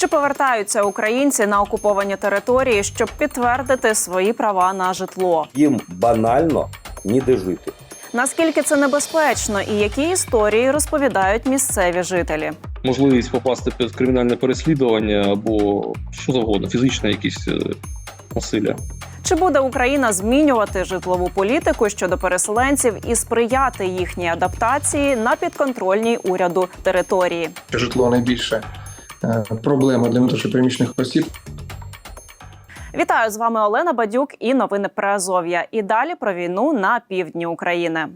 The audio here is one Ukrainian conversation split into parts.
Чи повертаються українці на окуповані території, щоб підтвердити свої права на житло? їм банально ніде жити. Наскільки це небезпечно, і які історії розповідають місцеві жителі? можливість попасти під кримінальне переслідування або що завгодно, фізичне якісь е, насилля. Чи буде Україна змінювати житлову політику щодо переселенців і сприяти їхній адаптації на підконтрольній уряду території? житло найбільше проблема для внутрішньопереміщених осіб. Вітаю з вами Олена Бадюк і новини Приазов'я. І далі про війну на півдні України.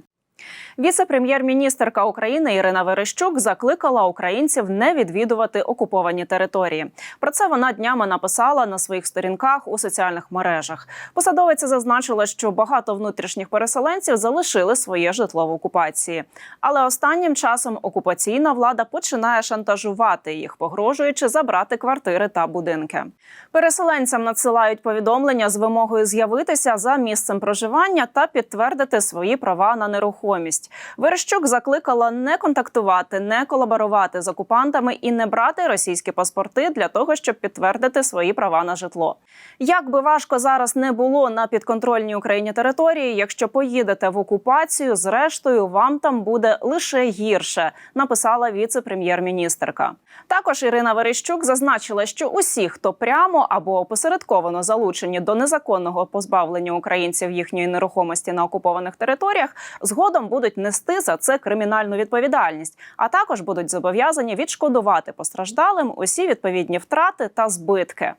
Віце-прем'єр-міністерка України Ірина Верещук закликала українців не відвідувати окуповані території. Про це вона днями написала на своїх сторінках у соціальних мережах. Посадовиця зазначила, що багато внутрішніх переселенців залишили своє житло в окупації. Але останнім часом окупаційна влада починає шантажувати їх, погрожуючи забрати квартири та будинки. Переселенцям надсилають повідомлення з вимогою з'явитися за місцем проживання та підтвердити свої права на нерухомість. Верещук закликала не контактувати, не колаборувати з окупантами і не брати російські паспорти для того, щоб підтвердити свої права на житло. Як би важко зараз не було на підконтрольній Україні території, якщо поїдете в окупацію, зрештою вам там буде лише гірше, написала віце-прем'єр-міністерка. Також Ірина Верещук зазначила, що усі, хто прямо або опосередковано залучені до незаконного позбавлення українців їхньої нерухомості на окупованих територіях, згодом будуть нести за це кримінальну відповідальність, а також будуть зобов'язані відшкодувати постраждалим усі відповідні втрати та збитки.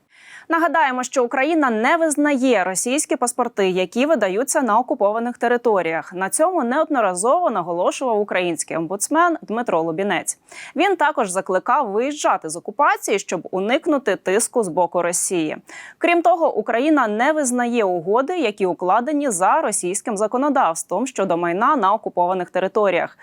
Нагадаємо, що Україна не визнає російські паспорти, які видаються на окупованих територіях. На цьому неодноразово наголошував український омбудсмен Дмитро Лубінець. Він також закликав виїжджати з окупації, щоб уникнути тиску з боку Росії. Крім того, Україна не визнає угоди, які укладені за російським законодавством щодо майна на окупованих територіях.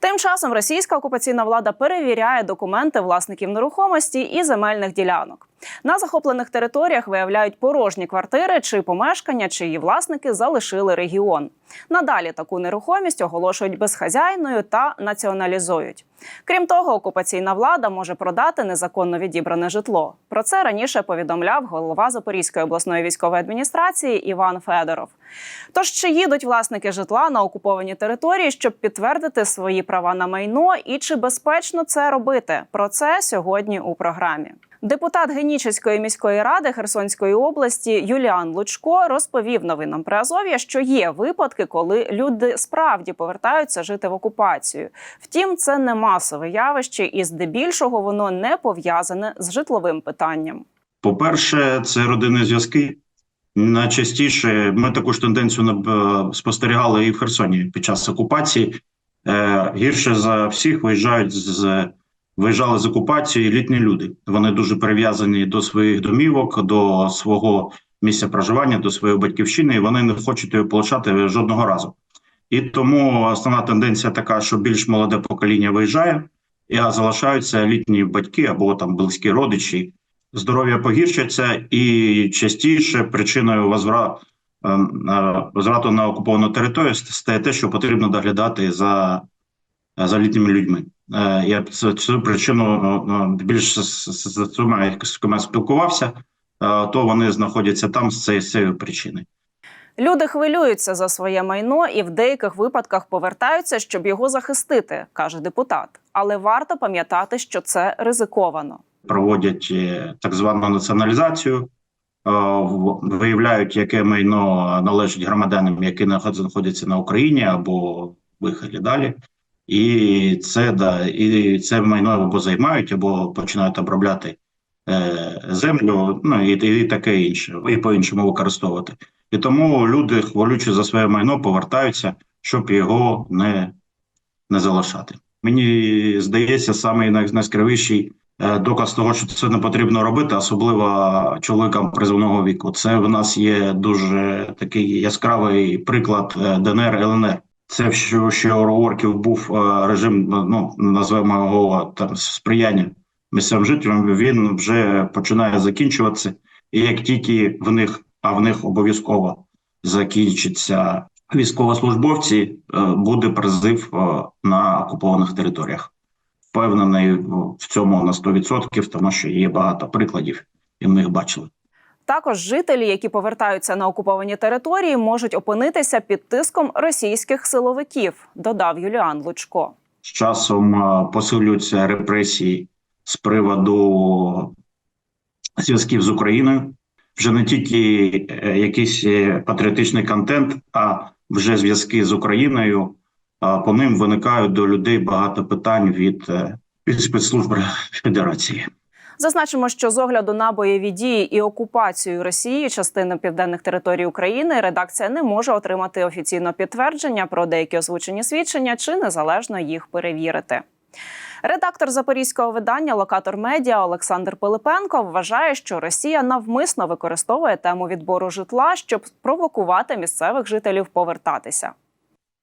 Тим часом російська окупаційна влада перевіряє документи власників нерухомості і земельних ділянок. На захоплених територіях виявляють порожні квартири чи помешкання, чиї власники залишили регіон. Надалі таку нерухомість оголошують безхазяйною та націоналізують. Крім того, окупаційна влада може продати незаконно відібране житло. Про це раніше повідомляв голова Запорізької обласної військової адміністрації Іван Федоров. Тож чи їдуть власники житла на окуповані території, щоб підтвердити свої права на майно, і чи безпечно це робити? Про це сьогодні у програмі. Депутат Генічеської міської ради Херсонської області Юліан Лучко розповів новинам Приазов'я, що є випадки, коли люди справді повертаються жити в окупацію. Втім, це не масове явище, і здебільшого воно не пов'язане з житловим питанням. По-перше, це родинні зв'язки. Найчастіше ми таку ж тенденцію спостерігали і в Херсоні під час окупації. Е, гірше за всіх виїжджають з виїжджали з окупації літні люди. Вони дуже прив'язані до своїх домівок, до свого місця проживання, до своєї батьківщини, і вони не хочуть його полишати жодного разу. І тому основна тенденція така, що більш молоде покоління виїжджає, а залишаються літні батьки або там близькі родичі. Здоров'я погіршується, і частіше причиною возвра- ем, е, возврату на окуповану територію стає те, що потрібно доглядати за, за літніми людьми. Е, Я цю, цю причину ну, більш з, з, з цими, з ким спілкувався, е, то вони знаходяться там з цієї, з цієї причини. Люди хвилюються за своє майно і в деяких випадках повертаються, щоб його захистити, каже депутат. Але варто пам'ятати, що це ризиковано. проводять е, так звану націоналізацію, е, виявляють, яке майно належить громадянам, які наход- знаходяться на Україні або виїхали далі. І це да, і це майно або займають, або починають обробляти е, землю, ну і, і таке інше, і по-іншому використовувати. І тому люди, хвалючи за своє майно, повертаються, щоб його не, не залишати. Мені здається, саме най- найскравіший е, доказ того, що це не потрібно робити, особливо чоловікам призовного віку. Це в нас є дуже такий яскравий приклад е, ДНР ЛНР. Це що, що у орків був е, режим, ну назвемо його там сприяння місцевим жителям. Він вже починає закінчуватися, і як тільки в них, а в них обов'язково закінчиться військовослужбовці, е, буде призив е, на окупованих територіях. впевнений в цьому на 100%, тому що є багато прикладів, і ми їх бачили. Також жителі, які повертаються на окуповані території, можуть опинитися під тиском російських силовиків, додав Юліан Лучко. З часом е, посилюються репресії з приводу зв'язків з Україною. Вже не тільки е, якийсь е, патріотичний контент, а вже зв'язки з Україною. По ним виникають до людей багато питань від спецслужб Федерації. Зазначимо, що з огляду на бойові дії і окупацію Росії частини південних територій України редакція не може отримати офіційне підтвердження про деякі озвучені свідчення чи незалежно їх перевірити. Редактор запорізького видання Локатор Медіа Олександр Пилипенко вважає, що Росія навмисно використовує тему відбору житла, щоб провокувати місцевих жителів повертатися.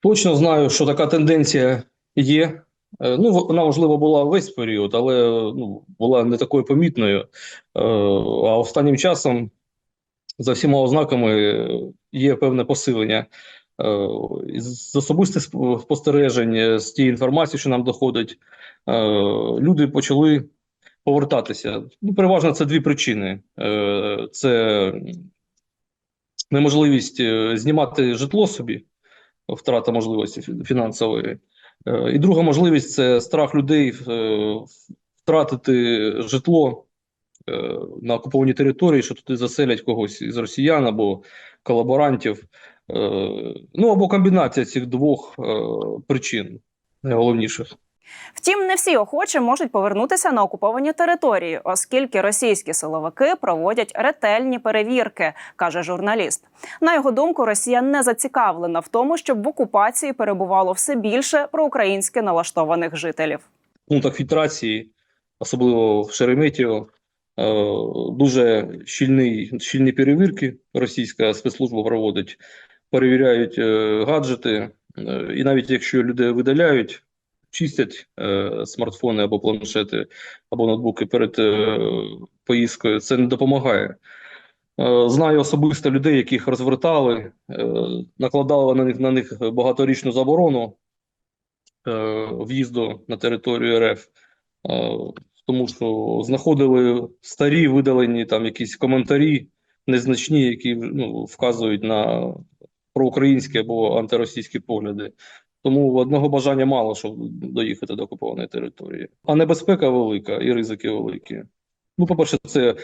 Точно знаю, що така тенденція є. Е, Ну, вона, можливо, була весь період, але ну, була не такою помітною. Е, А останнім часом, за всіма ознаками, є певне посилення. Е, З особистих спостережень, з тієї інформації, що нам доходить, люди почали повертатися. Ну, переважно це дві причини: це неможливість знімати житло собі, втрата можливості фінансової. Е, І друга можливість це страх людей е, втратити житло е, на окупованій території, що туди заселять когось із росіян або колаборантів. Ну або комбінація цих двох причин найголовніших. Втім, не всі охочі можуть повернутися на окуповані території, оскільки російські силовики проводять ретельні перевірки, каже журналіст. На його думку, Росія не зацікавлена в тому, щоб в окупації перебувало все більше проукраїнськи налаштованих жителів. пунктах фільтрації, особливо в Шереметьєво, е, дуже щільний, щільні перевірки. Російська спецслужба проводить, перевіряють е, гаджети, е, і навіть якщо люди видаляють, чистять е, смартфони або планшети, або ноутбуки перед е, поїздкою, це не допомагає. Е, Знаю особисто людей, яких розвертали, е, накладали на них, на них багаторічну заборону е, в'їзду на територію РФ, е, тому що знаходили старі видалені там якісь коментарі незначні, які ну, вказують на проукраїнські або антиросійські погляди. Тому одного бажання мало, щоб доїхати до окупованої території. А небезпека велика і ризики великі. Ну, по-перше, це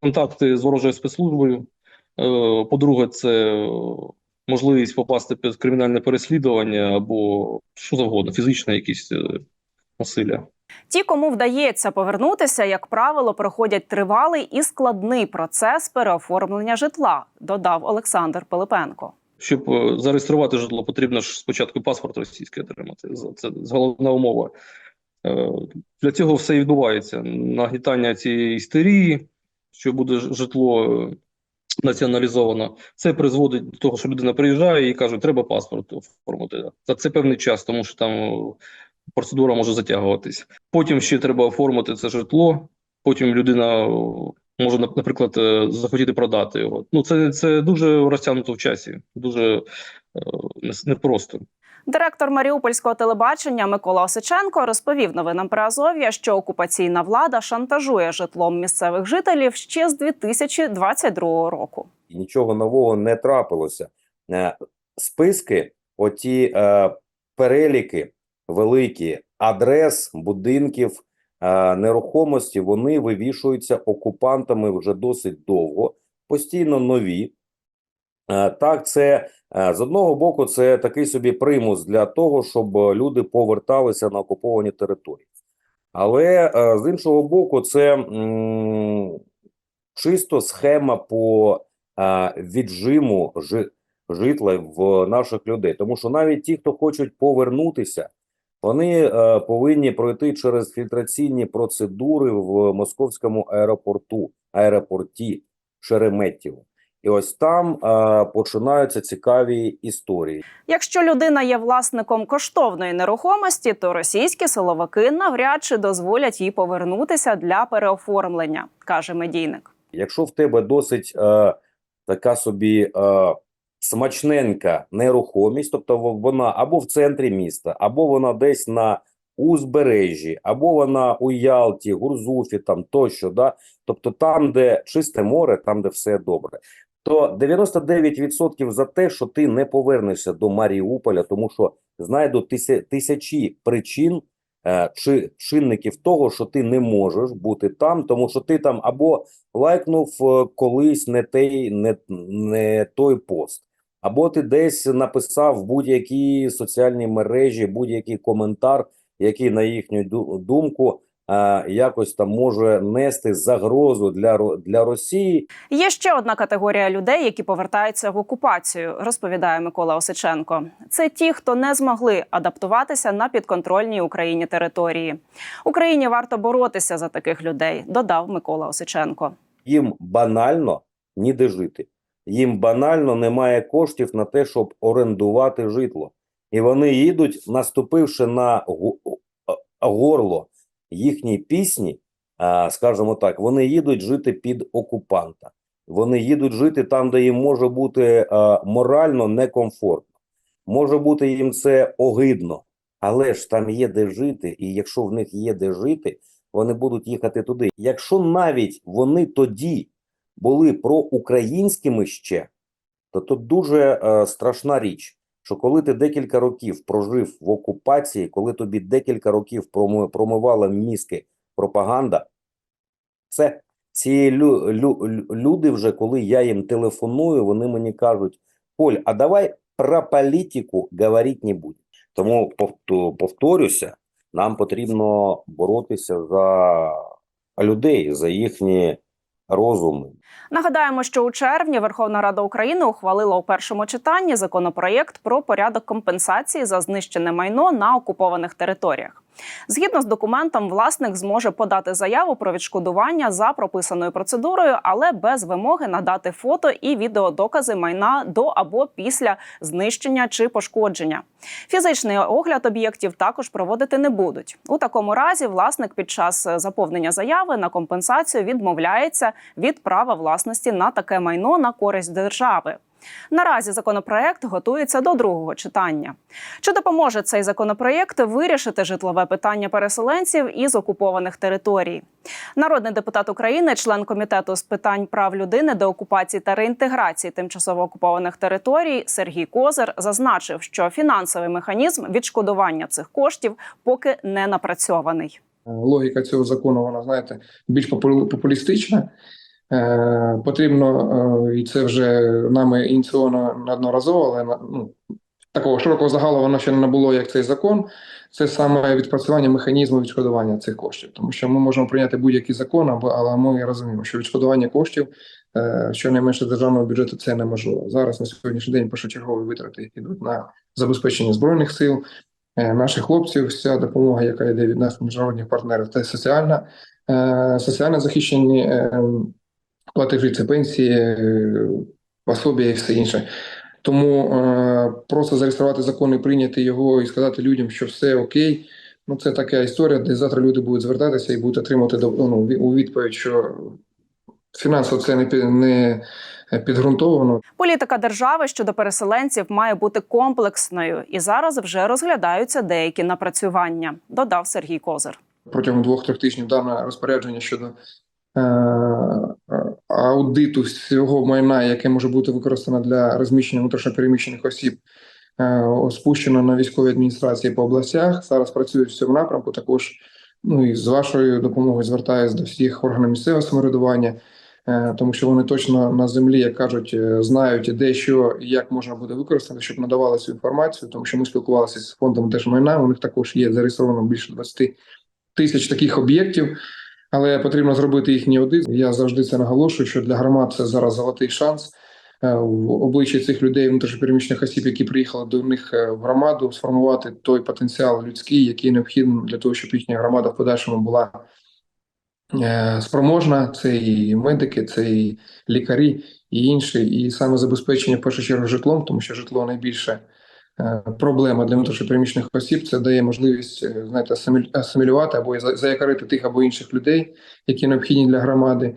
контакти з ворожою спецслужбою. Е, По-друге, це можливість попасти під кримінальне переслідування або що завгодно, фізичне якісь е, насилля. Ті, кому вдається повернутися, як правило, проходять тривалий і складний процес переоформлення житла, додав Олександр Пилипенко. Щоб е, зареєструвати житло, потрібно ж спочатку паспорт російський отримати. Це головна умова. Е, Для цього все і відбувається. Нагнітання цієї істерії, що буде житло е, націоналізовано, це призводить до того, що людина приїжджає і каже, треба паспорт оформити. Та це певний час, тому що там процедура може затягуватись. Потім ще треба оформити це житло, потім людина може, наприклад, е, захотіти продати його. Ну, це, це дуже розтягнуто в часі, дуже е, непросто. Директор Маріупольського телебачення Микола Осиченко розповів новинам про Азов'я, що окупаційна влада шантажує житлом місцевих жителів ще з 2022 року. Нічого нового не трапилося. Е, Списки, оті е, переліки великі адрес, будинків, нерухомості, вони вивішуються окупантами вже досить довго, постійно нові. Е, Так, це е, з одного боку, це такий собі примус для того, щоб е, люди поверталися на окуповані території. Але е, з іншого боку, це чисто схема по е, віджиму житла в наших людей. Тому що навіть ті, хто хочуть повернутися, вони е, повинні пройти через фільтраційні процедури в московському аеропорту, аеропорті Шереметьєво. І ось там е, починаються цікаві історії. Якщо людина є власником коштовної нерухомості, то російські силовики навряд чи дозволять їй повернутися для переоформлення, каже медійник. Якщо в тебе досить е, така собі е, смачненька нерухомість, тобто вона або в центрі міста, або вона десь на узбережжі, або вона у Ялті, Гурзуфі, там тощо, да? тобто там, де чисте море, там, де все добре, то 99% за те, що ти не повернешся до Маріуполя, тому що знайдуть тися- тисячі причин е, чи чинників того, що ти не можеш бути там, тому що ти там або лайкнув е, колись не той, не, не той пост. Або ти десь написав в будь-якій соціальній мережі будь-який коментар, який, на їхню думку, е, якось там може нести загрозу для, для Росії. Є ще одна категорія людей, які повертаються в окупацію, розповідає Микола Осиченко. Це ті, хто не змогли адаптуватися на підконтрольній Україні території. Україні варто боротися за таких людей, додав Микола Осиченко. Їм банально ніде жити. Їм банально немає коштів на те, щоб орендувати житло. І вони їдуть, наступивши на горло їхній пісні, скажімо так, вони їдуть жити під окупанта. Вони їдуть жити там, де їм може бути морально некомфортно. Може бути їм це огидно, але ж там є де жити, і якщо в них є де жити, вони будуть їхати туди. Якщо навіть вони тоді були проукраїнськими ще, то тут дуже е, страшна річ, що коли ти декілька років прожив в окупації, коли тобі декілька років проми- промивала мізки пропаганда, це ці лю, лю, лю- люди вже, коли я їм телефоную, вони мені кажуть: Коль, а давай про політику говорити не будемо. Тому повторюся, нам потрібно боротися за людей, за їхні розуми. Нагадаємо, що у червні Верховна Рада України ухвалила у першому читанні законопроєкт про порядок компенсації за знищене майно на окупованих територіях. Згідно з документом, власник зможе подати заяву про відшкодування за прописаною процедурою, але без вимоги надати фото і відеодокази майна до або після знищення чи пошкодження. Фізичний огляд об'єктів також проводити не будуть. У такому разі власник під час заповнення заяви на компенсацію відмовляється від права власності на таке майно на користь держави. Наразі законопроект готується до другого читання. Чи допоможе цей законопроєкт вирішити житлове питання переселенців із окупованих територій? Народний депутат України, член комітету з питань прав людини, деокупації та реінтеграції тимчасово окупованих територій Сергій Козир зазначив, що фінансовий механізм відшкодування цих коштів поки не напрацьований. логіка цього закону, вона знаєте, більш попу- популістична. Е, потрібно, е, і це вже нами ініційовано неодноразово, але ну, такого широкого загалу воно ще не набуло, як цей закон. Це саме відпрацювання механізму відшкодування цих коштів. Тому що ми можемо прийняти будь-який закон, або- але ми розуміємо, що відшкодування коштів е, щонайменше державного бюджету це неможливо. Зараз на сьогоднішній день першочергові витрати які йдуть на забезпечення збройних сил, наших хлопців, вся допомога, яка йде від наших міжнародних партнерів, це соціальна, е, соціально захищені платежі, це пенсії, е, пособія і все інше. Тому е, просто зареєструвати закон і прийняти його і сказати людям, що все окей. Ну це така історія, де завтра люди будуть звертатися і будуть отримати до- ну, у відповідь, що фінансово це не не підґрунтовано. Політика держави щодо переселенців має бути комплексною, і зараз вже розглядаються деякі напрацювання. Додав Сергій Козир. протягом двох-трьох тижнів дане розпорядження щодо аудиту всього майна, яке може бути використано для розміщення внутрішньопереміщених осіб, е, спущено на військові адміністрації по областях. Зараз працюють в цьому напрямку. Також ну і з вашою допомогою звертаюся до всіх органів місцевого самоврядування. е, Тому що вони точно на землі, як кажуть, е, знають де що і як можна буде використати, щоб надавали цю інформацію. Тому що ми спілкувалися з фондом держмайна. У них також є зареєстровано більше 20 тисяч таких об'єктів, але потрібно зробити їхній аудит. Я завжди це наголошую, що для громад це зараз золотий шанс е, в обличчі цих людей, внутрішньопереміщених осіб, які приїхали до них е, в громаду, сформувати той потенціал людський, який необхідний для того, щоб їхня громада в подальшому була е, спроможна. Це і медики, це і лікарі, і інші, і саме забезпечення в першу чергу житлом, тому що житло найбільше проблема для внутрішньопереміщених осіб. Це дає можливість е, знаєте, асимілювати або за- заякорити тих або інших людей, які необхідні для громади.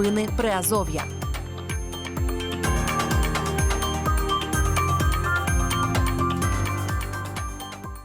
Новини Приазов'я.